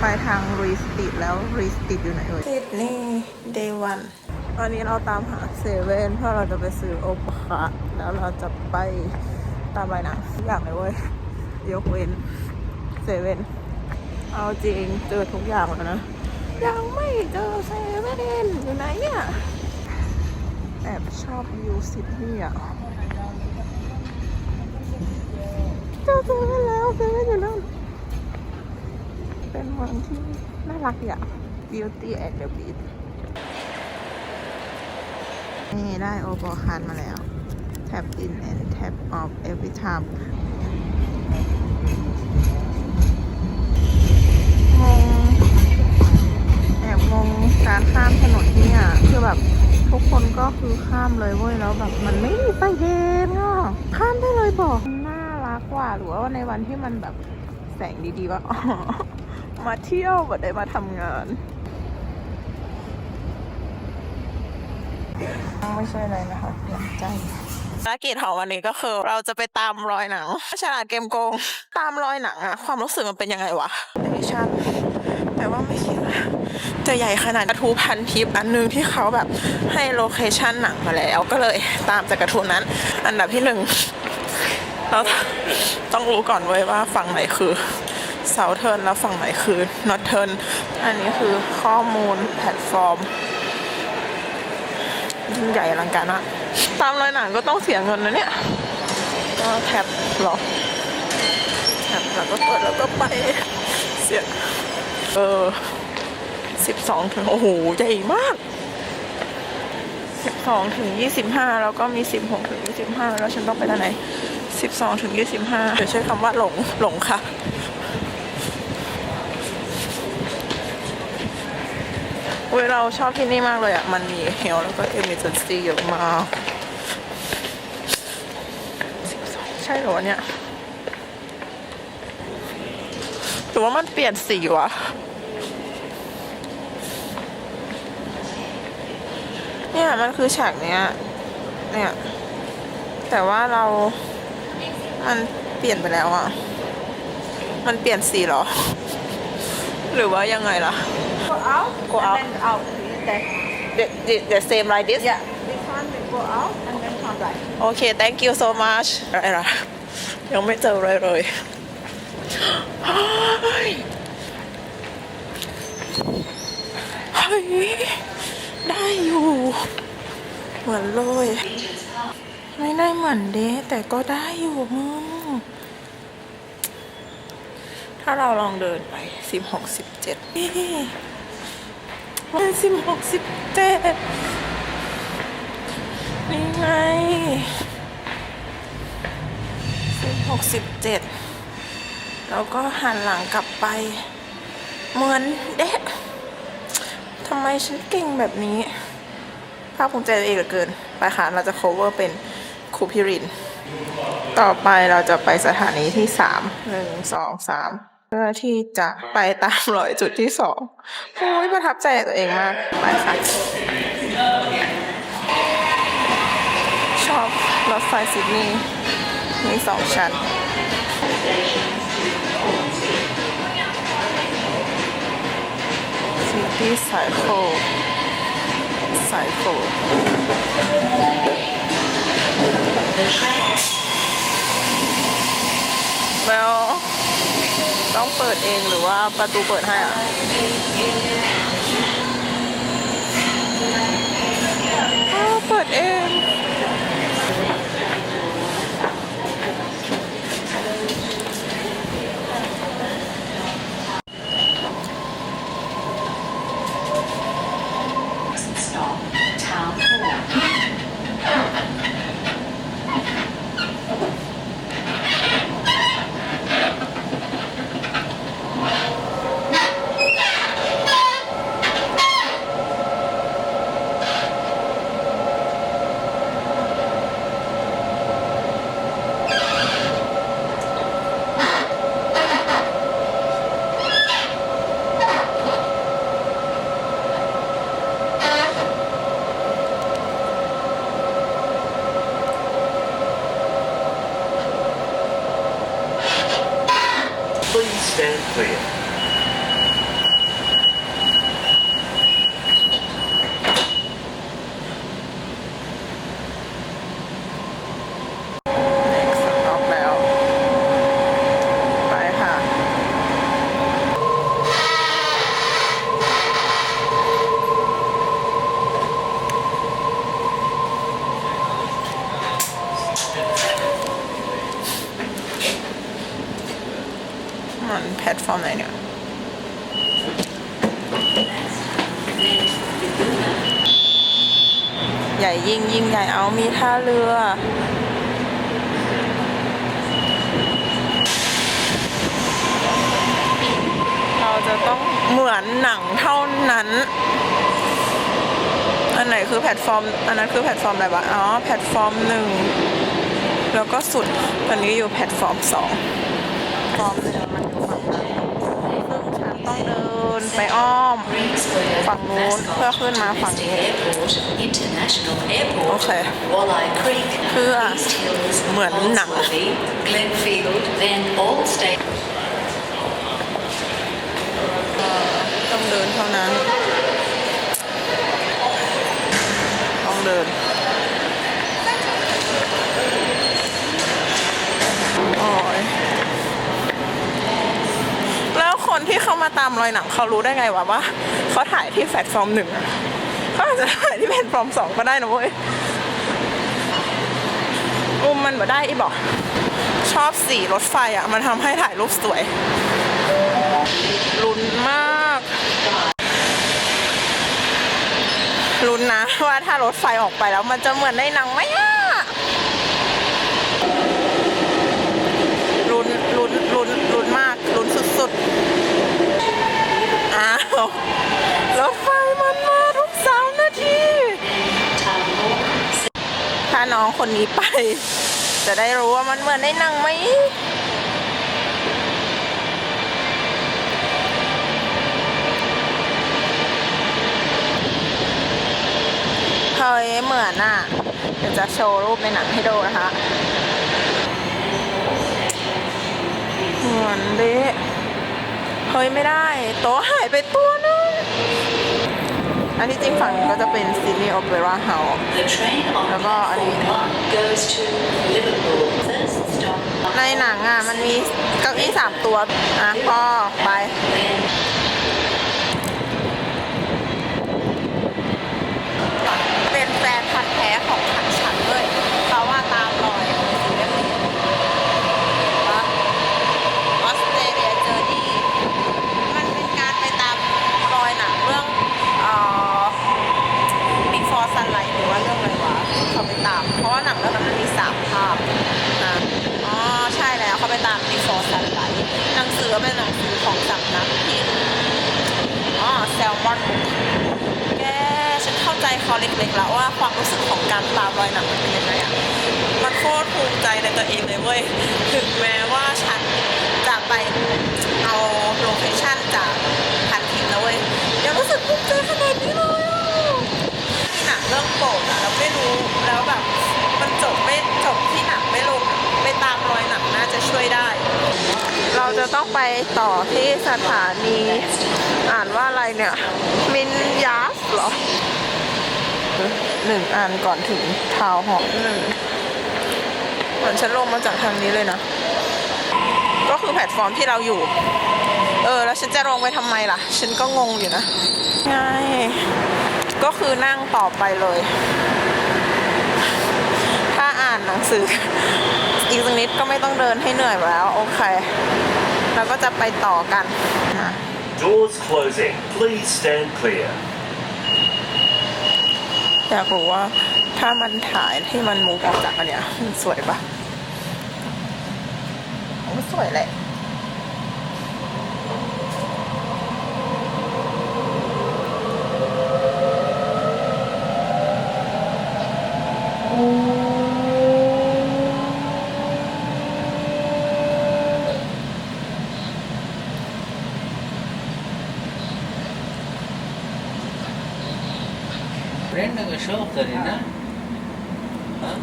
ไปทางรีสติดแล้วรีสติดอยู่ไหนเอ่ยซิดนี่เดวันตอนนี้เราตามหาเซเว่นเพื่อเราจะไปซื้อโอปคาแล้วเราจะไปตามไปนะทุกอย่างเลยเว้ยยกเว้นเซเว่นเอาจริงเจอทุกอย่างแล้วนะ ยังไม่เจอเซเว่นอยู่ไหนเนี่ยแอบชอบวิวซิดนีย์อะเจอเซเว่นแล้วเซเว่นอยู่นั่น เป็นเมืองที่น่ารักอย่าง Beauty and the Beast นี่ได้โอโบคานมาแล้ว tap in and tap off every time งงแอบงงการข้ามถนนที่เนี่ยคือแบบทุกคนก็คือข้ามเลยเว้ยแล้วแบบมันไม่มีไฟแดงอะข้ามได้เลยบอกน่ารักกว่าหรือว่าในวันที่มันแบบแสงดีๆว่าอ๋อ มาเที่ยวแบบได้มาทำงาน ไม่ใช่อะไรนะคะเปลี่ยนใจภารกิจของวันนี้ก็คือ เราจะไปตามรอยหนังฉลาดเกมโกง ตามรอยหนังอะความรู้สึกมันเป็นยังไงวะเดชั่นแต่ว่าไม่คิดว่าจะใหญ่ขนาดกระทูพันทิปอันหนึงที่เขาแบบให้โลเคชั่นหนังมาแล้วก็เลยตามจากกระทูนั้น อันดับที่หนึ่งเราต้องรู้ก่อนเว้ยว่าฝั่งไหนคือ เซาเทิร์นแล้วฝั่งไหนคือนอตเทิร์นอันนี้คือข้อมูลแพลตฟอร์มยิ่งใหญ่อลังการอะตามรอยหนังก็ต้องเสียเงินนะเนี่ยก็แท็บหรอแท็บแล้วก็เปิดแล้วก็ไปเสียเออสิบสองถึงโอ้โห ใหญ่มากสิบสองถึงยี่สิบห้าแล้วก็มีสิบหกถึงยี่สิบห้าแล้วฉันต้องไปทางไหนสิบสองถึงยี่สิบห้าเดี๋ยวใช้คำว่าหลงหลงค่ะ เว้ยเราชอบที่นี่มากเลยอะ มันมีเฮลแล้วก็เอเมอร์เจนซี่เยอะมากใช่หรอเนี่ย หรือว่ามันเปลี่ยนสีวะเนี่ยมันคือฉากเนี้ย เนี่ย แต่ว่าเรา มันเปลี่ยนไปแล้วอะมันเปลี่ยนสีหรอ หรือว่ายังไงล่ะ Go out Go and out. then out. Okay. the, the, the same like this Yeah. This one will go out and then come back. โอเค thank you so much อะไรล่ะ ยังไม่เจอเลยเลยเฮ้ยเฮ้ยได้อยู่ เหมือนเลย ไม่ได้เหมือนเด้แต่ก็ได้อยู่มึงถ้าเราลองเดินไปสิบหกสิบเจ็ดมันสิบหกสิบเจ็ดนี่ไงสิบหกสิบเจ็ดแล้วก็หันหลังกลับไป เหมือนเด็กทำไมฉันเก่งแบบนี้ ภาคภูมิใจตัวเองเหลือเกิน ไปค่ะ เราจะ cover เป็นครูพิริน ต่อไปเราจะไปสถานีที่สามหนึ่งสองสาม เพื่อที่จะไปตามรอยจุดที่สองโอ้ยประทับใจตัวเองมากไปค่ะชอบรถไฟซิดนีย์มีสองชั้นซิตี้สายโคสายโคแล้ว ต้องเปิดเองหรือว่าประตูเปิดให้อะเปิดเอง Please stand clear. ใหญ่ยิ่งยิ่งใหญ่เอามีท่าเรือ เราจะต้องเหมือนหนังเท่านั้น อันไหนคือแพลตฟอร์ม อันนั้นคือแพลตฟอร์มอะไรวะ อ๋อ แพลตฟอร์มหนึ่ง แล้วก็สุด ตอนนี้อยู่แพลตฟอร์มสองฟอร์มหนึ่งมันอยู่ฝั่งนั้นซึ่งฉันต้อง เดินไปอ้อม ฝั่งนู้นเพื่อขึ้นมาฝั่งนี้ Airport, International Airport, Okay. Walleye Creek, Cứ à, East Hills, mượn nặng. Goldsworthy, Glenfield, then all state. ต้องเดินเท่านั้น ต้องเดิน โอ้ย แล้ว คนที่เข้ามาตามรอยหนังเขารู้ได้ไงวะว่าเขาถ่ายที่แพลตฟอร์มหนึ่งเขาอาจจะถ่ายที่แพลตฟอร์มสองก็ได้นะเว้ยมุมมันบ่ได้อีบอก ชอบสีรถไฟอะ มันทำให้ถ่ายรูปสวยลุ้นมากลุ้นนะว่าถ้ารถไฟออกไปแล้วมันจะเหมือนในหนังไหมอะลุ้นลุ้นลุ้นลุ้นมากลุ้นสุดๆ อ้าวรถไฟมันมาทุกสามนาที Town Hall, ถ้าน้อง คนนี้ไป จะได้รู้ว่ามันเหมือนในหนังไหมเฮ้ยเหมือนอะ เดี๋ยวจะโชว์รูปในหนังให้ดูนะคะ เหมือนดะเฮ้ยไม่ได้ โต๊ะหายไปตัวนึง อันที่จริงฝั่งนี้ก็จะเป็นซิดนีย์โอเปร่าเฮาส์ the train on แล้วก็อันนี้ platform one goes to Liverpool. First stop, ในหนังอะมันมีเก้าอี้สามตัว อะพ่อไป then เป็นแฟนพันธ์แท้ของขันฉันเลยเขาว่าตามรอยสีเล่มนี้ว่าออสเตรเลียเจอนี่มันเป็นการไปตามรอยหนังเรื่องเอ่อ Before Sunlight หรือว่าเรื่องอะไรวะที่เขาไปตาม เพราะว่าหนังเรื่องนั้นมันมีสามภาคนะอ๋อ ใช่แล้วเขาไปตาม Before Sunlight หนังสือเป็นหนังสือของสำนักพิมพ์อ๋อ Salmon Book แกฉันเข้าใจเขาเล็กๆแล้วว่าความรู้สึกของการตามรอยหนังมันเป็นยังไงอะมันโคตรภูมิใจในตัวเองเลยเว้ย ถึงแม้ว่าฉันจะไปเอาโลเคชั่นจากพันทิปนะเว้ย ยังรู้สึกภูมิใจขนาดนี้เลยอะหนังเรื่องโปรดอะแล้วไม่รู้แล้วแบบมันจบไม่จบที่หนังไม่ลงอะไปตามรอยหนังน่าจะช่วยได้ จะต้องไปต่อที่สถานี อ่านว่าอะไรเนี่ย มินยัสเหรอหนึ่งอันก่อนถึงทาวน์หอลล์หนึ่งเหมือนฉันลงมาจากทางนี้เลยนะ ก็คือแพลตฟอร์มที่เราอยู่ เออ แล้วฉันจะลงไปทำไมล่ะ ฉันก็งงอยู่นะง่ายก็คือนั่งต่อไปเลย ถ้าอ่านหนังสืออีกสักนิดก็ไม่ต้องเดินให้เหนื่อยแล้ว โอเค แล้วก็จะไปต่อกันนะ Doors closing. Please stand clear. อยากรู้ว่าถ้ามันถ่ายที่มันมูฟออกจากอันเนี้ยมันสวยปะโอ้สวยแหละ friend કે શોખ કરી ના હા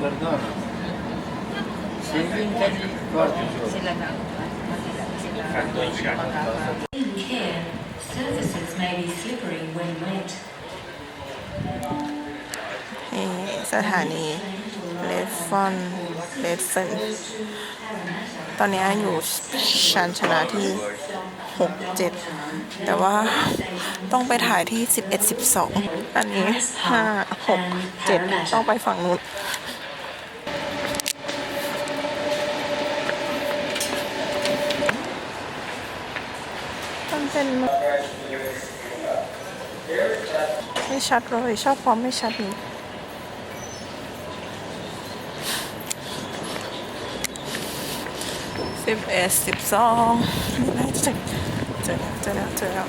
Perdona. Sevgin tabii var In care, surfaces may be slippery when wet. นี่สถานีเลดฟอนเลดเฟนตอนนี้อยู่ชานชนะที่ 6 7 แต่ว่าต้องไปถ่ายที่ 11 12 อันนี้ 5 6 7 ต้องไปฝั่งนู้นตั้งใจส้นไม่ชัดเลย ชอบความไม่ชัดนี้สิบเอ็ดสิบสองนี่ไงเจอ เจอแล้วเจอแล้วเจอแล้ว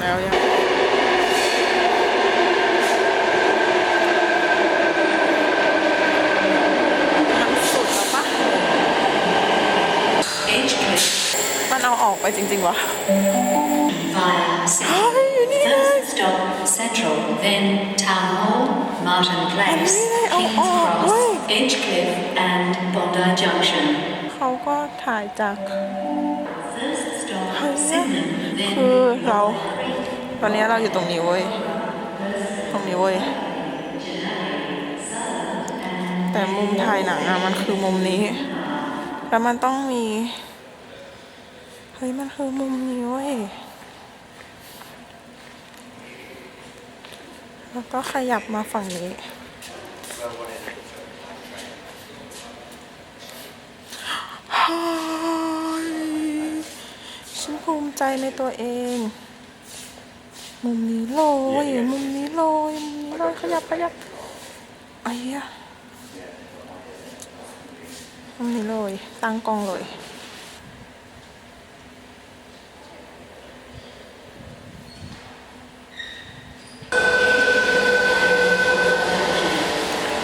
แล้วยังมันสุดแล้วปะ Edge Cliff มันเอาออกไป จริงๆวะ via เฮ้ยอยู่นี่ไง First stop Central, then Town Hall, Martin Place, Oh, King's oh, Cross, wait. Edgecliff, and Bondi Junction. เขาก็ถ่ายจาก First stop Hey, Sydenham, then คือเรา Walker Creek. ตอนนี้เราอยู่ตรงนี้เว้ย ตรงนี้เว้ย แต่มุมถ่ายหนังอะมันคือมุมนี้ แล้วมันต้องมี เฮ้ยมันคือมุมนี้เว้ยแล้วก็ขยับมาฝั่งนี้เฮ้ยฉันภูมิใจในตัวเอง มุมนี้เลย มุมนี้เลย มุมนี้เลย ขยับขยับไอ้เหี้ยมุมนี้เลย ตั้งกล้องเลย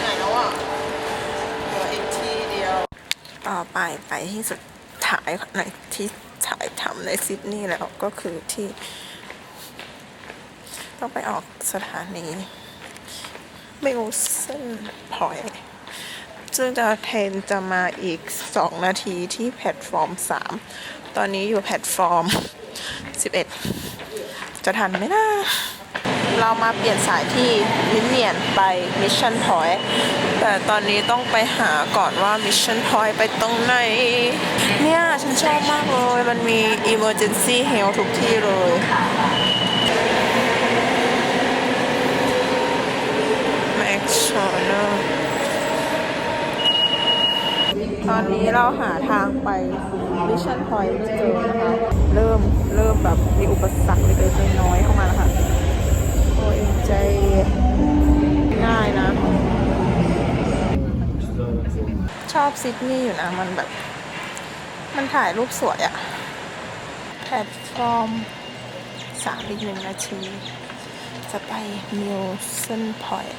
ไหนแล้วอะเหลืออีกทีเดียว ต่อไปไปที่สุดท้ายในที่ถ่ายทำในซิดนีย์แล้วก็คือที่ ต้องไปออกสถานีมิลสันพอยซึ่งจะเทนจะมาอีก 2 นาทีที่แพลตฟอร์ม 3 ตอนนี้อยู่แพลตฟอร์ม 11 จะทันไหมนะ เรามาเปลี่ยนสายที่มิเนียนไปมิชชั่นพอยต์แต่ตอนนี้ต้องไปหาก่อนว่ามิชชั่นพอยต์ไปตรงไหน เนี่ย ฉันชอบมากเลย มันมี Emergency Health ทุกที่เลย Max Corner ตอนนี้เราหาทางไป Mission Point ไม่เจอนะคะ เริ่ม เริ่มแบบมีอุปสรรคเล็กๆน้อยๆเข้ามาแล้วค่ะ โอ้ยใจง่ายนะ ชอบซิดนีย์อยู่นะ มันแบบ มันถ่ายรูปสวยอะแพลตฟอร์มสามอีกหนึ่งนาที จะไปมิลสันพอยต์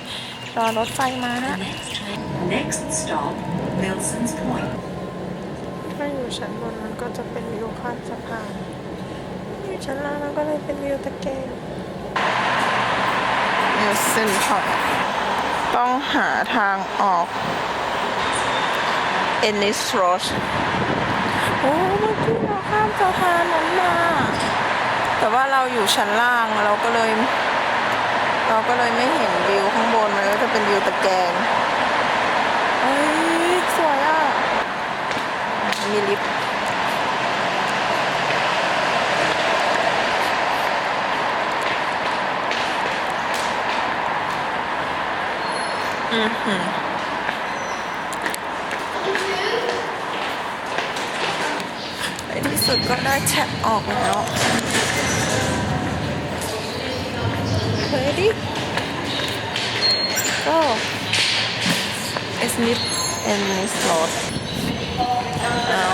รอรถไฟมานะ Next train. Next stop, Milson's Point. ถ้าอยู่ชั้นบนมันก็จะเป็นวิวข้ามสะพานอยู่ชั้นล่างมันก็เลยเป็นวิวตะแกรง มิลสันพอตต้องหาทางออกเอนิสโรสโอ้เมื่อกี้เราข้ามสะพานนั้นมาแต่ว่าเราอยู่ชั้นล่างเราก็เลย เราก็เลยไม่เห็นวิวข้างบนมันก็จะเป็นวิวตะแกรงเฮ้ยสวยอะมีลิฟต์ อือหือในที่สุดก็ได้แชทออกแล้ว Ready? Go. It's nip and this road. เอา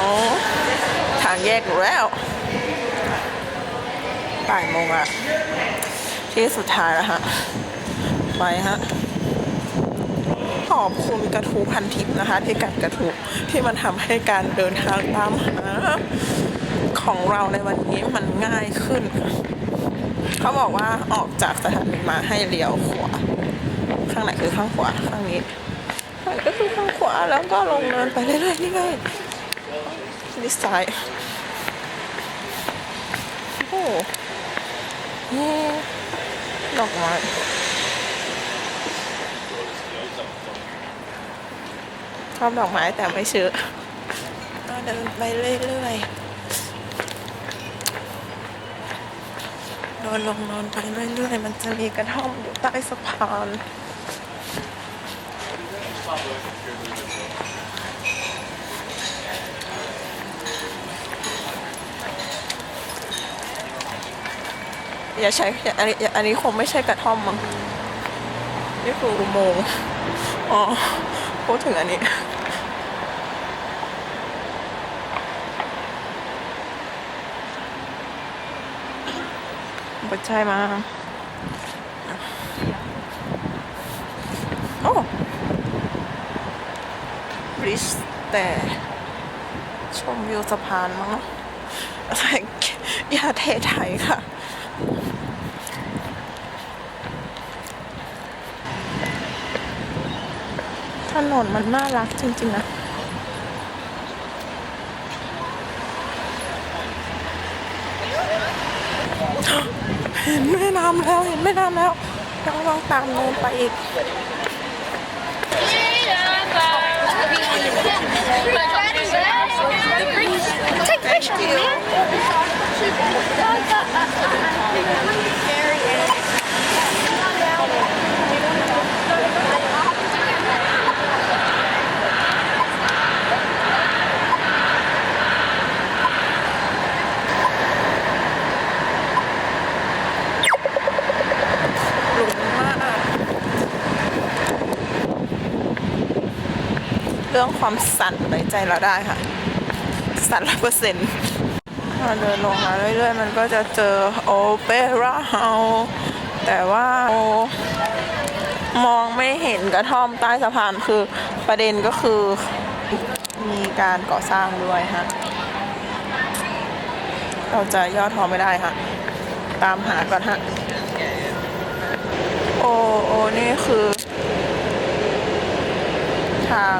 ทางแยกแล้วบ่ายโมงอะที่สุดท้ายแล้วฮะ ไปฮะ อบคุณกระทูพันทิพย์นะคะ ที่กัดกระทูที่มันทำให้การเดินทางตามหาของเราในวันนี้มันง่ายขึ้น เขาบอกว่าออกจากสถานีมาให้เลี้ยวขวาข้างไหนคือข้างขวาข้างนี้ก็คือข้างขวาแล้วก็ลงเนินไปเรื่อยๆนี่ไงนี่ซ้ายโอ้นี่ดอกไม้ อบดอกไม้แต่ไม่ซื้อก็เดินไปเรื่อยๆเดินลงนอนไปเรื่อยๆมันจะมีกระท่อมอยู่ใต้สะพานอย่าใช้อย่าอันนี้อันนี้คงไม่ใช่กระท่อมมั้งนี่คืออุโมงค์อ๋อ พูดถึงอันนี้ไม่ใช่มา โอ้บริสแต่ชมวิวสะพานมั้งอะไรอย่าเทไทยค่ะ นนมันน่ารักจริง ๆ นะเห็นแม่น้ำแล้วเห็นแม่น้ำแล้วต้องลองตามเดินไปอีก มาก เรื่องความสั่นไว้ใจเราได้ค่ะ สั่นร้อยเปอร์เซ็นต์ถ้าเดินลงมาเรื่อยๆ มันก็จะเจอโอเปร่าเฮาแต่ว่าโอมองไม่เห็นกระท่อมใต้สะพานคือประเด็นก็คือมีการก่อสร้างด้วยฮะ เราจะย่อท้อไม่ได้ค่ะ ตามหาก่อนฮะ โอโอนี่คือ ทาง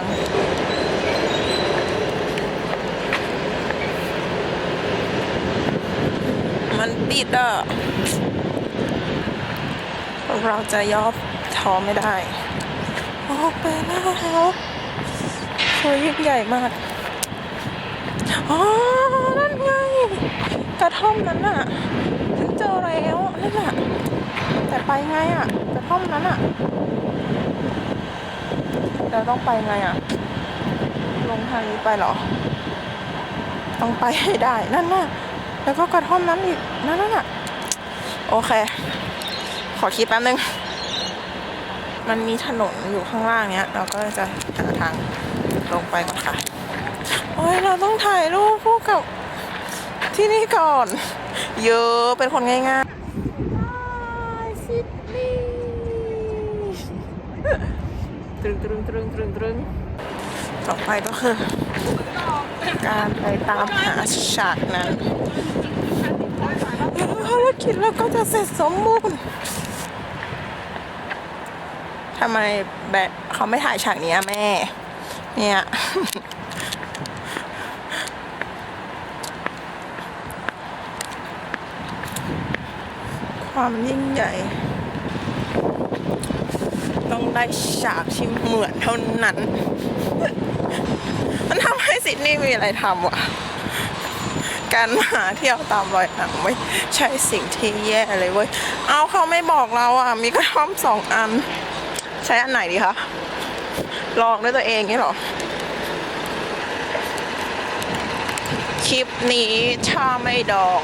มันปิดอะเราจะย่อท้อไม่ได้ โอ้ไปแล้วคือยิ่งใหญ่มากอ๋อนั่นไงกระท่อมนั้นน่ะฉันเจอแล้วนั่นน่ะแต่ไปไงอะกระท่อมนั้นอะเราต้องไปไงอะ ลงทางนี้ไปเหรอ ต้องไปให้ได้นั่นน่ะ แล้วก็กระท่อมนั้นอีกนั่นน่ะโอเค ขอคิดแป๊บนึง มันมีถนนอยู่ข้างล่างเนี้ย เราก็จะหาทางลงไปก่อนค่ะ โอ้ยเราต้องถ่ายรูปคู่กับที่นี่ก่อน เยอะเป็นคนง่ายๆซิดนีย์ตรึงตรึงตรึงตรึงตรึง ต่อไปก็คือ การไปตามหาฉากนั้นแล้วภารกิจเราก็จะเสร็จสมบูรณ์ทำไมแบบเขาไม่ถ่ายฉากนี้แม่ เนี่ยความยิ่งใหญ่ ต้องได้ฉากที่เหมือนเท่านั้น ซิดนีย์มีอะไรทำวะการมาเที่ยวตามรอยหนังไม่ใช่สิ่งที่แย่เลยเว้ย เอาเขาไม่บอกเราอะ มีกระท่อมสองอัน ใช้อันไหนดีคะลองด้วยตัวเองนี่หรอ คลิปนี้ถ้าไม่ดอง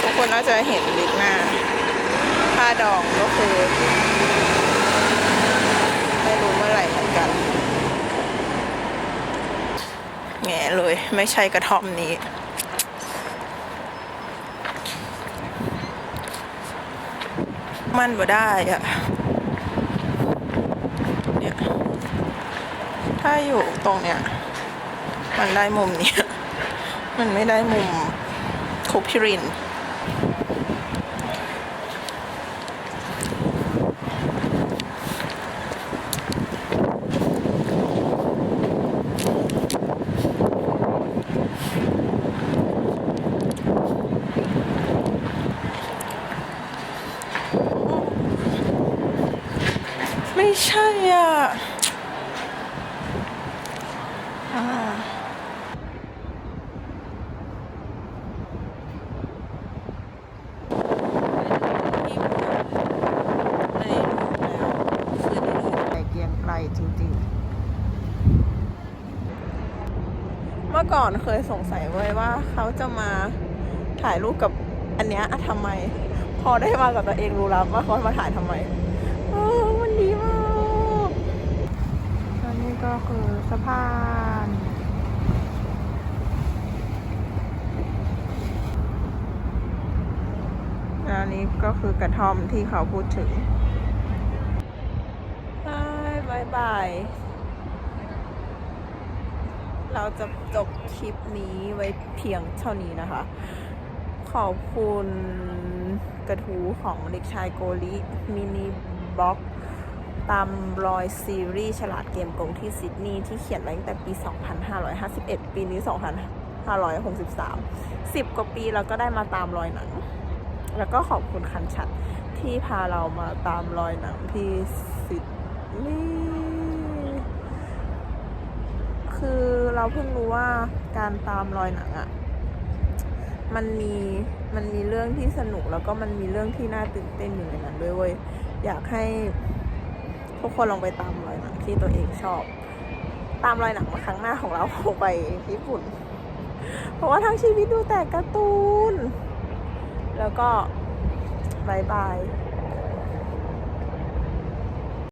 ทุกคนน่าจะเห็นบิ๊กหน้า ถ้าดองก็คือ ไม่รู้เมื่อไหร่เหมือนกัน แง่เลย ไม่ใช่กระท่อมนี้ มันบ่ได้อะเนี่ยถ้าอยู่ตรงเนี้ย มันได้มุมเนี้ย มันไม่ได้มุมคุพิริน ไไม่ใช่อะอ่าในรูปแล้วคือในรูปไกลเกรีย งไกลจริงๆ เมื่อก่อนเคยสงสัยไว้ว่าเขาจะมาถ่ายรูปกับอันเนี้ยทำไม พอได้มากับตัวเองรู้แล้วว่าเขามาถ่ายทำไมเออมันดีมากอันนี้ ก็คือสะพาน อันนี้ก็คือกระท่อมที่เขาพูดถึงบายบายบาย เราจะจบคลิปนี้ไว้เพียงเท่านี้นะคะ ขอบคุณกระทูของเด็กชายโกลิมินิบล็อก ตามรอยซีรีส์ฉลาดเกมโกงที่ซิดนีย์ที่เขียนไว้ตั้งแต่ปี 2551 ปีนี้ 2563 10 กว่าปีแล้วก็ได้มาตามรอยหนัง แล้วก็ขอบคุณคันชัดที่พาเรามาตามรอยหนังที่ซิดนีย์คือเราเพิ่งรู้ว่าการตามรอยหนังอะ่ะมันมีมันมีเรื่องที่สนุกแล้วก็มันมีเรื่องที่น่าตื่นเต้นอยู่ในนั้นด้วยเว้ยอยากให้ ทุกคนลองไปตามรอยหนังที่ตัวเองชอบ ตามรอยหนังมาครั้งหน้าของเราไปญี่ปุ่น เพราะว่าทั้งชีวิตดูแต่การ์ตูน แล้วก็บายบาย